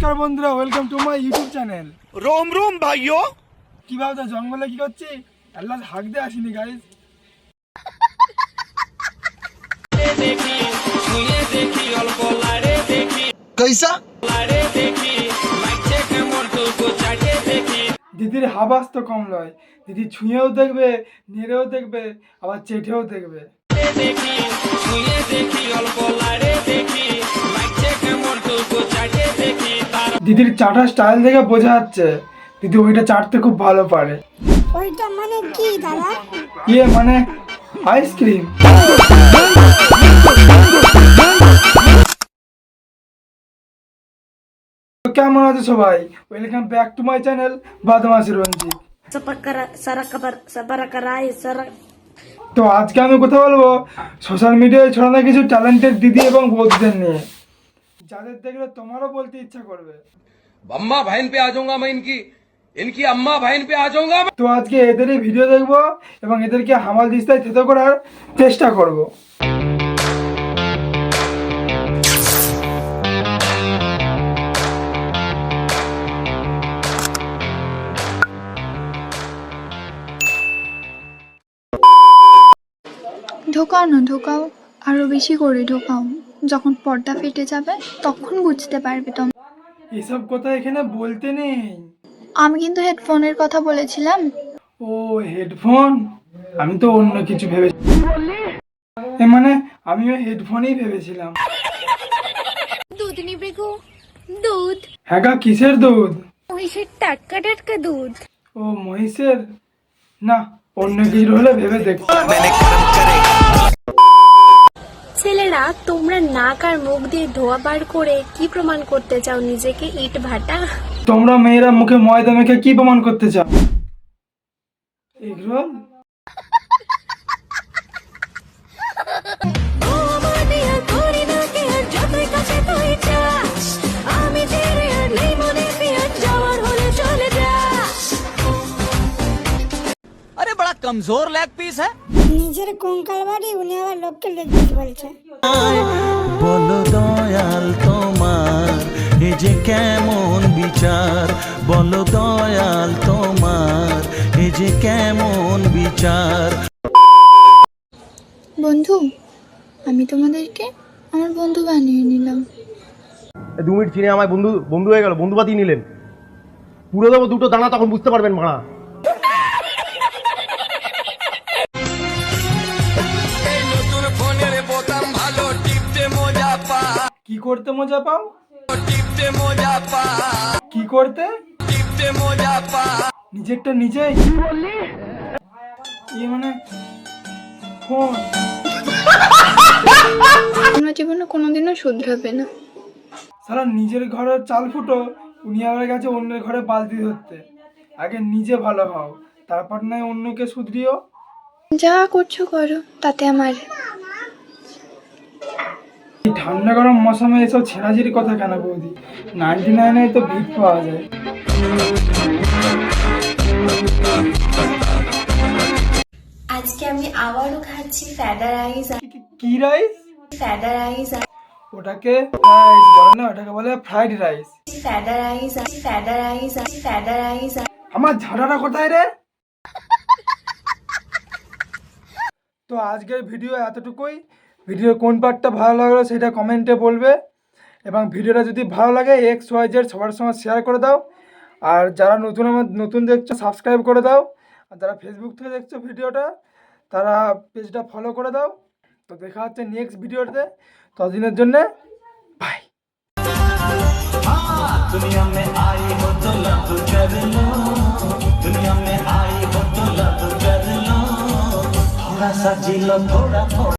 নমস্কার বন্ধুরা welcome to my YouTube channel Rome Rome ভাইও কি ভাবছ জঙ্গলে কি করছি? আল্লাহ হাক দিয়ে আসিনি গাইজ कैसा দিদির হাবাস তো কম নয় দিদি ছুঁয়েও দেখবে নেড়েও দেখবে আবার চেটেও দেখবে। দেখি ছুঁয়ে দেখি অল্প লাড়ে। দিদির চাটা স্টাইল দেখে বোঝা যাচ্ছে। দিদি ওইটা চাটতে খুব ভালো পারে। ওইটা মানে কি দাদা? ইয়ে মানে আইসক্রিম কেমন আছে সবাই? Welcome back to my channel Badmashi Ranjit. তো আজকে আমি কথা বলব সোশ্যাল মিডিয়ায় ছড়ানো কিছু ট্যালেন্টেড দিদি এবং বৌদিদের নিয়ে। যাদের দেখলে তোমারও বলতে ইচ্ছা করবে अम्मा बहन पे आ जाऊंगा मैं इनकी इनकी अम्मा बहन पे आ जाऊंगा मैं তো আজকে এদেরই ভিডিও দেখবো এবং এদেরকে হামাল দিস্তায় থেতো করার চেষ্টা করব ঢোকাও না ঢোকাও আরো বেশি করে ঢোকাও যখন পর্দা ফেটে যাবে তখন বুঝতে পারবে তোমরা। এসব কথা এখানে বলতে নেই। আমি কিন্তু হেডফোনের কথা বলেছিলাম। ও হেডফোন? আমি তো অন্য কিছু ভেবেছি এ মানে আমিও হেডফোনই ভেবেছিলাম। দুধ নিবে গো দুধ। হ্যাঁ গা কিসের দুধ? মহিষের টাটকা টাটকা দুধ। ও মহিষের? না অন্য কিছু হলে ভেবে দেখ। ছেলেরা তোমরা নাক আর মুখ দিয়ে ধোয়া বার করে কি প্রমাণ করতে চাও? নিজেকে ইট ভাটা? তোমরা মেয়েরা মুখে ময়দা মেখে কি প্রমাণ করতে চাও? কমজোর লেগ পিস হ্যাঁ নিজের কঙ্কাল বাড়ি উনি আবার লোককে লেগ পিস বলছে। বলো দয়াল তোমার এ যে কেমন বিচার। বলো দয়াল তোমার এ যে কেমন বিচার। বন্ধু আমি তোমাদেরকে আমার বন্ধু বানিয়ে নিলাম। দু মিনিট চিনে আমায় বন্ধু বন্ধু হয়ে গেল বন্ধু বাতিয়ে নিলেন। পুরো দেবো দুটো দানা তখন বুঝতে পারবেন মারা। করতে মজা পাও? টিপতে মজা পা কি করতে? টিপতে মজা পা নিজেরটা নিজেই। কি বললি ইয়ে মানে ফোন। তোমরা জীবনে কোনোদিনও শুধরাবে না। সারা নিজের ঘরের চাল ফুটো উনি আমার কাছে অন্যের ঘরে বালতি ধরতে। আগে নিজে ভালো হও তারপর নয় অন্যকে শুধরিও। যা করছ করো তাতে আমার ঠান্ডা গরম মৌসুমে এসব ছেঁড়াঝির কথা কেন বৌদি? নাইনটি নাইনে তো ভিড় পাওয়া যায়। আজকে আমি আবারও খাচ্ছি ফ্যাডা রাইস কি- রাইস ফ্যাডা রাইস ওটাকে রাইস বলে না ওটাকে বলে ফ্রাইড রাইস ফ্যাডা রাইস ফ্যাডা রাইস ফ্যাডা রাইস আমার ঝাড়াটা কোথায় রে? তো আজকের ভিডিও এতটুকুই। ভিডিওর কোন পার্টটা ভালো লাগলো সেটা কমেন্টে বলবে এবং ভিডিওটা যদি ভালো লাগে এক্স ওয়াই জেড সবার সঙ্গে শেয়ার করে দাও আর যারা নতুন আমার নতুন দেখছো সাবস্ক্রাইব করে দাও আর যারা ফেসবুক থেকে দেখছো ভিডিওটা তারা পেজটা ফলো করে দাও তো দেখা হচ্ছে নেক্সট ভিডিওতে ততদিনের জন্যে বাই दुनिया में आई हो तो लब कर लो दुनिया में आई हो तो लब कर लो थोड़ा सा जी लो थोड़ा थोड़ा